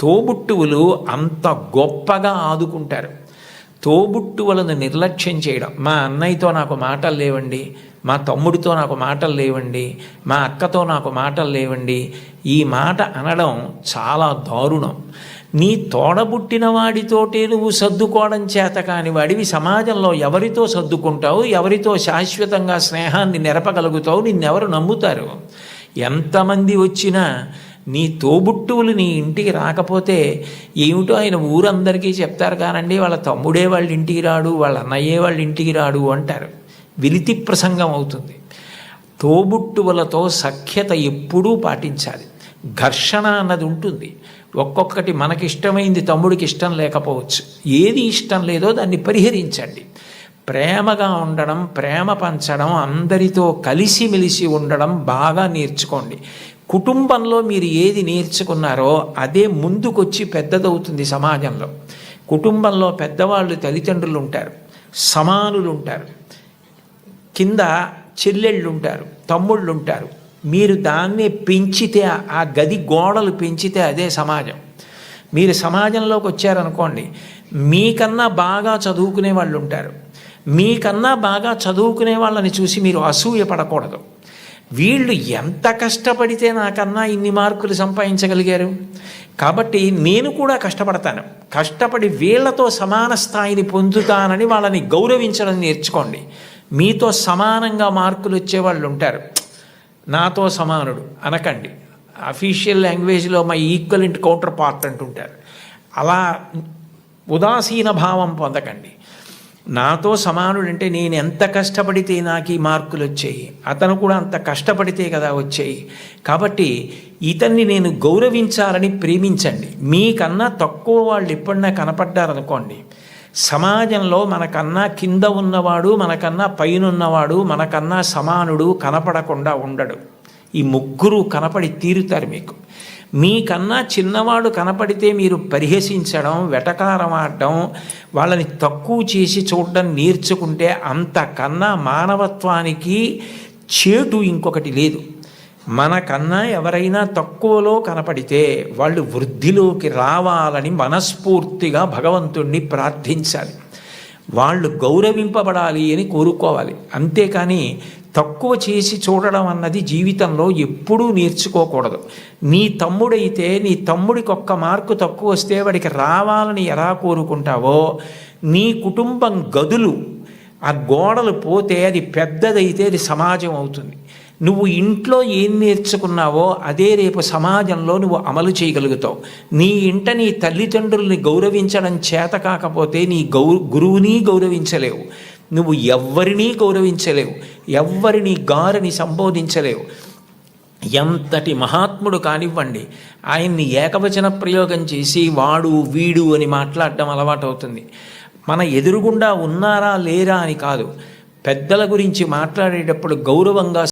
తోబుట్టువులు అంత గొప్పగా ఆదుకుంటారు. తోబుట్టువులను నిర్లక్ష్యం చేయడం. మా అన్నయ్యతో నాకు మాటలు లేవండి మా తమ్ముడితో నాకు మాటలు లేవండి మా అక్కతో నాకు మాటలు లేవండి. ఈ మాట అనడం చాలా దారుణం. నీ తోడబుట్టిన వాడితోటే నువ్వు సర్దుకోవడం చేత కాని వాడివి సమాజంలో ఎవరితో సర్దుకుంటావు ఎవరితో శాశ్వతంగా స్నేహాన్ని నెరపగలుగుతావు నిన్నెవరు నమ్ముతారు? ఎంతమంది వచ్చినా నీ తోబుట్టువులు నీ ఇంటికి రాకపోతే ఏమిటో ఆయన ఊరందరికీ చెప్తారు కానండి వాళ్ళ తమ్ముడే వాళ్ళ ఇంటికి రాడు వాళ్ళ అన్నయ్యే వాళ్ళ ఇంటికి రాడు అంటారు. విలితి ప్రసంగం అవుతుంది. తోబుట్టువులతో సఖ్యత ఎప్పుడూ పాటించాలి. ఘర్షణ అన్నది ఉంటుంది. ఒక్కొక్కటి మనకిష్టమైంది తమ్ముడికి ఇష్టం లేకపోవచ్చు. ఏది ఇష్టం లేదో దాన్ని పరిహరించండి. ప్రేమగా ఉండడం ప్రేమ పంచడం అందరితో కలిసిమెలిసి ఉండడం బాగా నేర్చుకోండి. కుటుంబంలో మీరు ఏది నేర్చుకున్నారో అదే ముందుకొచ్చి పెద్దదవుతుంది సమాజంలో. కుటుంబంలో పెద్దవాళ్ళు తల్లిదండ్రులు ఉంటారు సమానులు ఉంటారు కింద చెల్లెళ్ళు ఉంటారు తమ్ముళ్ళు ఉంటారు మీరు దాన్ని పెంచితే ఆ గది గోడలు పెంచితే అదే సమాజం. మీరు సమాజంలోకి వచ్చారనుకోండి మీకన్నా బాగా చదువుకునే వాళ్ళు ఉంటారు మీకన్నా బాగా చదువుకునే వాళ్ళని చూసి మీరు అసూయ పడకూడదు వీళ్ళు ఎంత కష్టపడితే నాకన్నా ఇన్ని మార్కులు సంపాదించగలిగారు? కాబట్టి నేను కూడా కష్టపడతాను. కష్టపడి వీళ్ళతో సమాన స్థాయిని పొందుతానని వాళ్ళని గౌరవించడం నేర్చుకోండి. మీతో సమానంగా మార్కులు వచ్చేవాళ్ళు ఉంటారు. నాతో సమానుడు అనకండి. అఫీషియల్ లాంగ్వేజ్లో మై ఈక్వలెంట్ కౌంటర్ పార్ట్ అంటుంటారు. అలా ఉదాసీన భావం పొందకండి. నాతో సమానుడంటే నేను ఎంత కష్టపడితే నాకు ఈ మార్కులు వచ్చాయి. అతను కూడా అంత కష్టపడితే కదా వచ్చాయి. కాబట్టి ఇతన్ని నేను గౌరవించాలని ప్రేమించండి. మీకన్నా తక్కువ వాళ్ళు ఎప్పుడన్నా కనపడ్డారనుకోండి. సమాజంలో మనకన్నా కింద ఉన్నవాడు మనకన్నా పైనున్నవాడు మనకన్నా సమానుడు కనపడకుండా ఉండడు. ఈ ముగ్గురు కనపడి తీరుతారు మీకు. మీకన్నా చిన్నవాడు కనపడితే మీరు పరిహసించడం వెటకారం ఆడడం వాళ్ళని తక్కువ చేసి చూడడం నేర్చుకుంటే అంతకన్నా మానవత్వానికి చేటు ఇంకొకటి లేదు. మనకన్నా ఎవరైనా తక్కువలో కనపడితే వాళ్ళు వృద్ధిలోకి రావాలని మనస్ఫూర్తిగా భగవంతుణ్ణి ప్రార్థించాలి. వాళ్ళు గౌరవింపబడాలి అని కోరుకోవాలి. అంతేకాని తక్కువ చేసి చూడడం అన్నది జీవితంలో ఎప్పుడూ నేర్చుకోకూడదు. నీ తమ్ముడైతే నీ తమ్ముడికి ఒక్క మార్కు తక్కువ వస్తే వాడికి రావాలని ఎలా కోరుకుంటావో నీ కుటుంబం గదులు ఆ గోడలు పోతే అది పెద్దదైతే అది సమాజం అవుతుంది. నువ్వు ఇంట్లో ఏం నేర్చుకున్నావో అదే రేపు సమాజంలో నువ్వు అమలు చేయగలుగుతావు. నీ ఇంట నీ తల్లిదండ్రుల్ని గౌరవించడం చేత కాకపోతే నీ గౌ గురువుని గౌరవించలేవు. నువ్వు ఎవ్వరినీ గౌరవించలేవు ఎవ్వరిని గారిని సంబోధించలేవు. ఎంతటి మహాత్ముడు కానివ్వండి ఆయన్ని ఏకవచన ప్రయోగం చేసి వాడు వీడు అని మాట్లాడడం అలవాటవుతుంది. మన ఎదురుగుండా ఉన్నారా లేరా అని కాదు. పెద్దల గురించి మాట్లాడేటప్పుడు గౌరవంగా